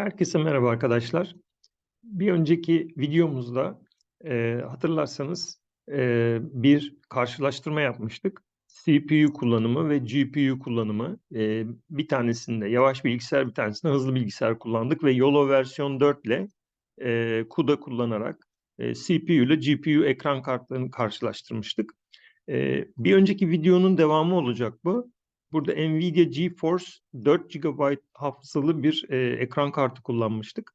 Herkese merhaba arkadaşlar. Bir önceki videomuzda e, hatırlarsanız e, bir karşılaştırma yapmıştık. CPU kullanımı ve GPU kullanımı. E, bir tanesinde yavaş bilgisayar, bir tanesinde hızlı bilgisayar kullandık ve YOLO versiyon 4 ile e, CUDA kullanarak e, CPU ile GPU ekran kartlarını karşılaştırmıştık. E, bir önceki videonun devamı olacak bu. Burada Nvidia GeForce 4 GB hafızalı bir e, ekran kartı kullanmıştık.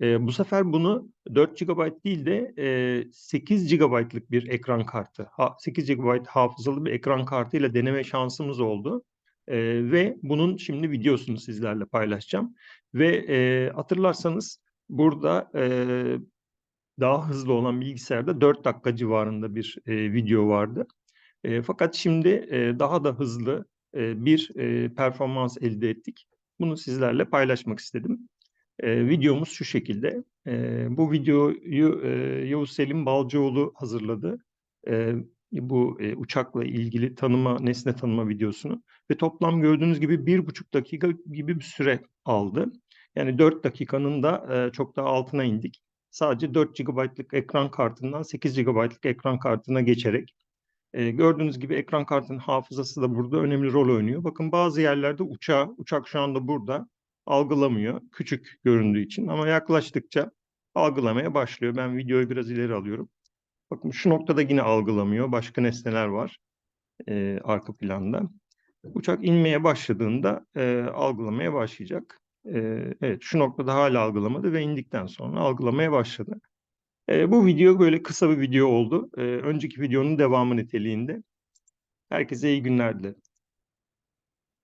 E, bu sefer bunu 4 GB değil de e, 8 GB'lık bir ekran kartı, ha, 8 GB hafızalı bir ekran kartıyla deneme şansımız oldu. E, ve bunun şimdi videosunu sizlerle paylaşacağım. Ve e, hatırlarsanız burada e, daha hızlı olan bilgisayarda 4 dakika civarında bir e, video vardı. E, fakat şimdi e, daha da hızlı e, bir e, performans elde ettik. Bunu sizlerle paylaşmak istedim. E, videomuz şu şekilde. Bu videoyu Yavuz Selim Balcıoğlu hazırladı. Bu uçakla ilgili tanıma, nesne tanıma videosunu ve toplam gördüğünüz gibi bir buçuk dakika gibi bir süre aldı. Yani dört dakikanın da çok daha altına indik. Sadece 4 GB'lık ekran kartından 8 GB'lık ekran kartına geçerek e, gördüğünüz gibi ekran kartının hafızası da burada önemli rol oynuyor. Bakın bazı yerlerde uçağı, uçak şu anda burada algılamıyor. Küçük göründüğü için ama yaklaştıkça algılamaya başlıyor. Ben videoyu biraz ileri alıyorum. Bakın şu noktada yine algılamıyor. Başka nesneler var e, arka planda. Uçak inmeye başladığında e, algılamaya başlayacak. E, evet şu noktada hala algılamadı ve indikten sonra algılamaya başladı. E, bu video böyle kısa bir video oldu. E, önceki videonun devamı niteliğinde. Herkese iyi günler dilerim.